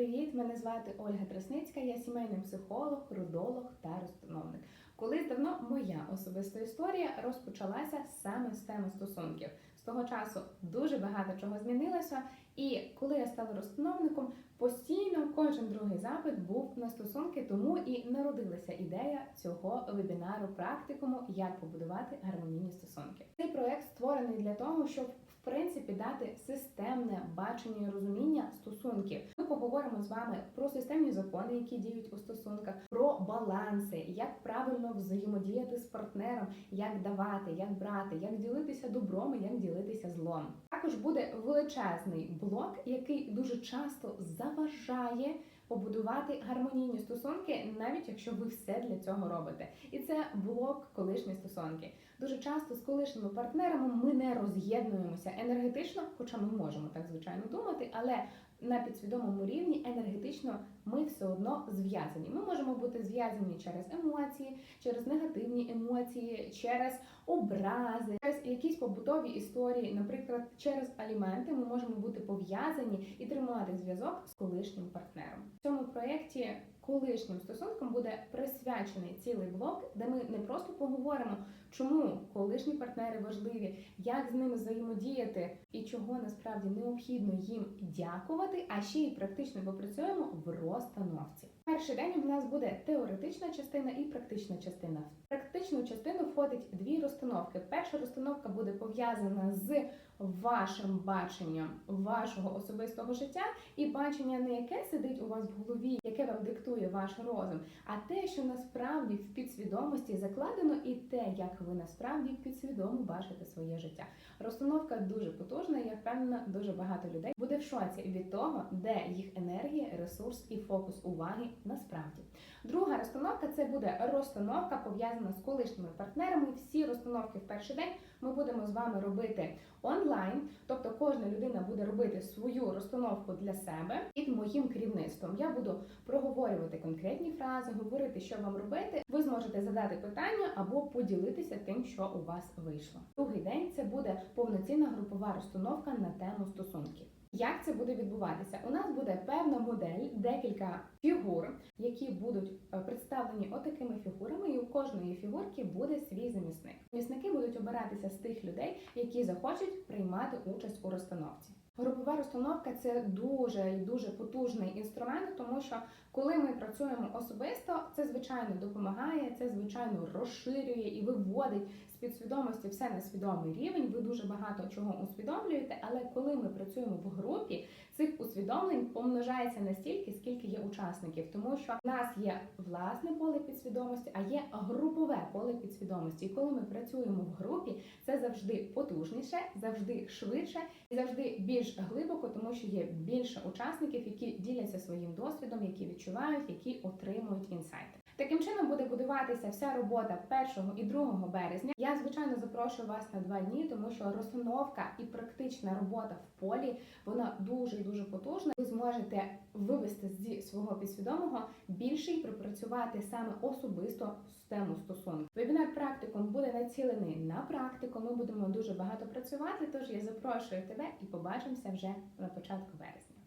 привіт! Мене звати Ольга Трасницька, я сімейний психолог, родолог та розстановник. Колись давно моя особиста історія розпочалася саме з теми стосунків. З того часу дуже багато чого змінилося, і коли я стала розстановником, постійно кожен другий запит був на стосунки, тому і народилася ідея цього вебінару практикуму, як побудувати гармонійні стосунки. Проект створений для того, щоб в принципі дати системне бачення і розуміння стосунків. Ми поговоримо з вами про системні закони, які діють у стосунках, про баланси, як правильно взаємодіяти з партнером, як давати, як брати, як ділитися добром, і як ділитися злом. Також буде величезний блок, який дуже часто заважає побудувати гармонійні стосунки, навіть якщо ви все для цього робите. І це блок колишні стосунки. Дуже часто з колишніми партнерами ми не роз'єднуємося енергетично, хоча ми можемо так звичайно думати, але на підсвідомому рівні енергетично ми все одно зв'язані. Ми можемо бути зв'язані через емоції, через негативні емоції, через образи, через якісь побутові історії, наприклад, через аліменти. Ми можемо бути пов'язані і тримати зв'язок з колишнім партнером. В цьому проєкті колишнім стосункам буде присвячений цілий блок, де ми не просто поговоримо, чому колишні партнери важливі, як з ними взаємодіяти і чого насправді необхідно їм дякувати, а ще й практично попрацюємо в розстановці. Перший день у нас буде теоретична частина і практична частина. В практичну частину входить дві розстановки. Перша розстановка буде пов'язана з вашим баченням вашого особистого життя і бачення не яке сидить у вас в голові, яке вам диктує ваш розум, а те, що насправді в підсвідомості закладено, і те, як ви насправді підсвідомо бачите своє життя. Розстановка дуже потужна. і Я впевнена, дуже багато людей буде в шоці від того, де їх енергія, ресурс і фокус уваги насправді. Друга розстановка це буде розстановка пов'язана з колишніми партнерами. Всі розстановки в перший день ми будемо з вами робити онлайн, тобто кожна людина буде робити свою розстановку для себе під моїм керівництвом. Я буду проговорювати конкретні фрази, говорити, що вам робити. Ви зможете задати питання або поділитися тим, що у вас вийшло. Другий день це буде повноцінна групова розстановка на тему стосунків. Як це буде відбуватися? У нас буде певна модель, декілька фігур, які будуть е, представлені отакими фігурами, і у кожної фігурки буде свій замісник. Замісники будуть обиратися з тих людей, які захочуть приймати участь у розстановці. Групова розстановка це дуже і дуже потужний інструмент, тому що коли ми працюємо особисто, це звичайно допомагає, це звичайно розширює і виводить з підсвідомості все на свідомий рівень. Ви дуже багато чого усвідомлюєте, але коли ми працюємо в групі, цих усвідомлень помножається настільки, скільки є учасників, тому що в нас є власне поле підсвідомості, а є групове поле підсвідомості. І коли ми працюємо в групі, це завжди потужніше, завжди швидше і завжди більш глибоко, тому що є більше учасників, які діляться своїм досвідом, які відчувають, які отримують інсайти. Таким чином буде будуватися вся робота 1 і 2 березня. Я звичайно запрошую вас на два дні, тому що розстановка і практична робота в полі вона дуже дуже потужна. Ви зможете вивести зі свого підсвідомого більше і пропрацювати саме особисто з тему стосунків. Вебінар практикум буде націлений на практику. Ми будемо дуже багато працювати. Тож я запрошую тебе і побачимося вже на початку березня.